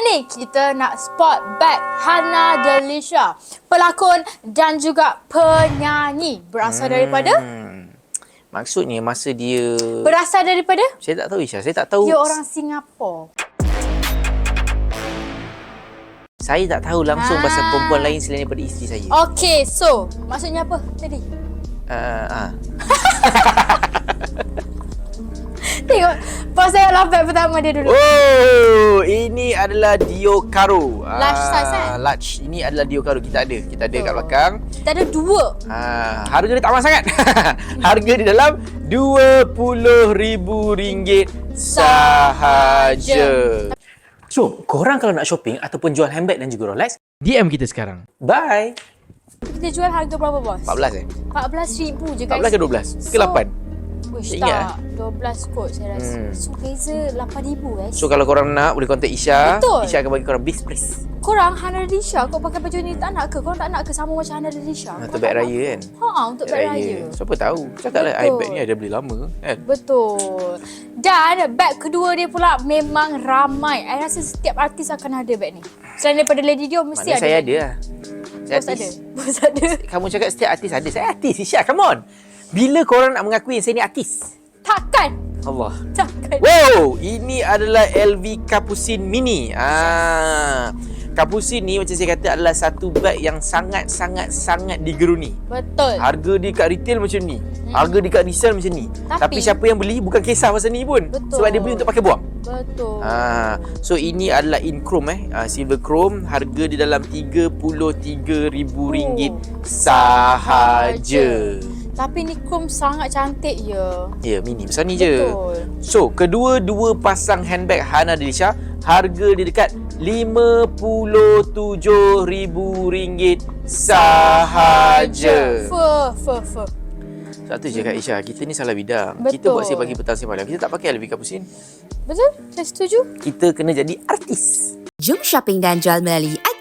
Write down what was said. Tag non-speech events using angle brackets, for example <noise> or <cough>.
ni kita nak spot bag Hana Delisha, pelakon dan juga penyanyi. Berasal daripada? Hmm. Maksudnya masa dia... Berasal daripada? Saya tak tahu Isha. Saya tak tahu. Dia orang Singapura. Saya tak tahu langsung Ah. pasal perempuan lain selain daripada isteri saya. Okay, so maksudnya apa tadi? Uh, ah. <laughs> Tengok pasal alfabet pertama dia dulu. Oh, ini adalah Dio Caro. Large size, kan? Large. Ini adalah Dio Caro. Kita ada. Kita ada kat Betul. belakang. Kita ada dua. Ah, harga dia tak mahal sangat. <laughs> harga di dalam RM20,000 sahaja. So, korang kalau nak shopping ataupun jual handbag dan juga Rolex, DM kita sekarang. Bye. Kita jual harga berapa bos? 14 eh? RM14,000 je guys. 14 ke 12? Ke So- 8? Wish Tak ingat, tak. 12 kot saya rasa. Hmm. So beza RM8,000 guys. So, kalau korang nak, boleh contact Isha. Betul. Isha akan bagi korang best price. Korang Hana Delisha kau pakai baju ni tak nak ke? Korang tak nak ke sama macam Hana Delisha? Ah, Korang Untuk beg nak? raya kan? Ha, untuk beg raya. Siapa tahu? Cakap lah, iPad ni ada beli lama kan? Betul. Dan beg kedua dia pula memang ramai. I rasa setiap artis akan ada beg ni. Selain daripada Lady Dio mesti Maknanya ada. saya ada lah. Saya Bos ada. <laughs> Bos ada. Kamu cakap setiap artis ada. Saya artis. Isha, come on. Bila korang nak mengakui yang saya ni artis? Takkan. Allah. Takkan. Wow, ini adalah LV Capucine Mini. Ah, Capucine ni macam saya kata adalah satu bag yang sangat-sangat-sangat digeruni. Betul. Harga dia kat retail macam ni. Harga dia kat resale macam ni. Tapi, Tapi- siapa yang beli bukan kisah pasal ni pun. Betul. Sebab dia beli untuk pakai buang. Betul. Ah, so ini adalah in chrome eh. Ah, silver chrome, harga di dalam RM33,000 Oh, sahaja. Tapi ni Chrome sangat cantik ya. Ya, mini besar ni je. Betul. So, kedua-dua pasang handbag Hana Delisha, harga dia dekat RM57,000 sahaja. Fer, fer, fer. Sebab tu je Kak Isha, kita ni salah bidang. Betul. Kita buat siang pagi petang siang malam. Kita tak pakai LV Capucine. Betul? Saya setuju. Kita kena jadi artis. Jom shopping dan jual melalui